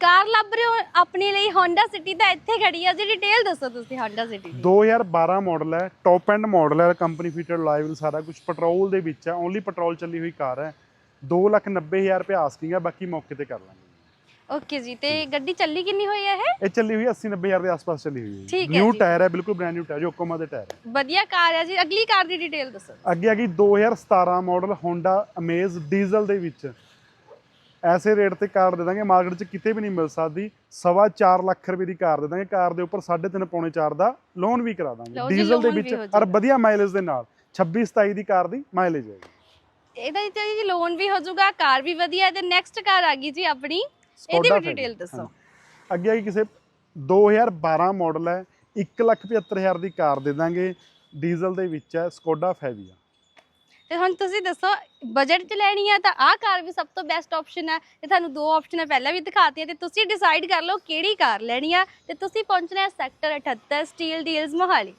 ਕਾਰ ਲੱਭ ਰਹੇ ਹੋ ਆਪਣੇ ਲਈ? Honda City ਤਾਂ ਇੱਥੇ ਖੜੀ ਆ। ਜੀ ਡਿਟੇਲ ਦੱਸੋ ਤੁਸੀਂ Honda City ਦੀ। 2012 ਮਾਡਲ ਹੈ ਟੌਪ ਐਂਡ ਮਾਡਲ ਹੈ ਕੰਪਨੀ ਫਿਟਡ ਲਾਈਵ ਸਾਰਾ ਕੁਝ ਪੈਟਰੋਲ ਦੇ ਵਿੱਚ ਹੈ ਓਨਲੀ ਪੈਟਰੋਲ ਚੱਲੀ ਹੋਈ ਕਾਰ ਹੈ। 290000 ਰੁਪਏ ਆਸਕਿੰਗ ਹੈ ਬਾਕੀ ਮੌਕੇ ਤੇ ਕਰ ਲਾਂਗੇ। ਓਕੇ ਜੀ ਤੇ ਗੱਡੀ ਚੱਲੀ ਕਿੰਨੀ ਹੋਈ ਹੈ ਇਹ? ਇਹ ਚੱਲੀ ਹੋਈ 80 90000 ਦੇ ਆਸ-ਪਾਸ ਚੱਲੀ ਹੋਈ ਠੀਕ ਹੈ ਨਿਊ ਜੀ। ਟਾਇਰ ਹੈ ਬਿਲਕੁਲ ਬ੍ਰੈਂਡ ਨਿਊ ਟਾਇਰ ਯੋਕੋਮਾ ਦੇ ਟਾਇਰ ਹੈ। ਵਧੀਆ ਕਾਰ ਹੈ ਜੀ। ਅਗਲੀ ਕਾਰ ਦੀ ਡਿਟੇਲ ਦੱਸੋ। ਅੱਗੇ ਆ ਗਈ 2017 ਮਾਡਲ Honda Amaze ਡੀਜ਼ਲ ਦੇ ਵਿੱਚ। ਐਸੇ ਰੇਟ ਤੇ ਕਾਰ ਦੇ ਦਾਂਗੇ ਮਾਰਕੀਟ 'ਚ ਕਿਤੇ ਵੀ ਨਹੀਂ ਮਿਲ ਸਕਦੀ। ਸਵਾ 4 ਲੱਖ ਰੁਪਏ ਦੀ ਕਾਰ ਦੇ ਦਾਂਗੇ ਕਾਰ ਦੇ ਉੱਪਰ 3.5 ਪੌਣੇ 4 ਦਾ ਲੋਨ ਵੀ ਕਰਾ ਦਾਂਗੇ। ਡੀਜ਼ਲ ਦੇ ਵਿੱਚ ਔਰ। ਵਧੀਆ ਮਾਈਲੇਜ ਦੇ ਨਾਲ 26 27 ਦੀ ਕਾਰ ਦੀ ਮਾਈਲੇਜ ਹੈ। ਇਹਦਾ ਜੀ ਜੀ ਲੋਨ ਵੀ ਹੋ ਜਾਊਗਾ ਕਾਰ ਵੀ ਵਧੀਆ ਤੇ ਨੈਕਸਟ ਕਾਰ ਆ ਗਈ ਜੀ ਆਪਣੀ। ਇਹਦੀ ਵੀ ਡਿਟੇਲ। ਦੱਸੋ। ਅੱਗੇ ਆ ਗਈ ਕਿਸੇ 2012 ਮਾਡਲ ਹੈ 175000 ਦੀ ਕਾਰ ਦੇ ਦਾਂਗੇ। ਡੀਜ਼ਲ ਦੇ ਵਿੱਚ ਹੈ ਸਕੋਡਾ ਫੈਬੀਆ ਤੇ ਹੁਣ ਤੁਸੀਂ ਦੱਸੋ ਬਜਟ 'ਚ ਲੈਣੀ ਹੈ ਤਾਂ ਆਹ ਕਾਰ ਵੀ ਸਭ ਤੋਂ ਬੈਸਟ ਆਪਸ਼ਨ ਹੈ ਤੇ ਤੁਹਾਨੂੰ ਦੋ ਆਪਸ਼ਨਾਂ ਪਹਿਲਾਂ ਵੀ ਦਿਖਾਤੀਆਂ ਤੇ ਤੁਸੀਂ ਡਿਸਾਈਡ ਕਰ ਲਓ ਕਿਹੜੀ ਕਾਰ ਲੈਣੀ ਆ। ਤੇ ਤੁਸੀਂ ਪਹੁੰਚਣਾ ਹੈ ਸੈਕਟਰ 78 ਸਟੀਲ ਡੀਲਸ ਮੋਹਾਲੀ।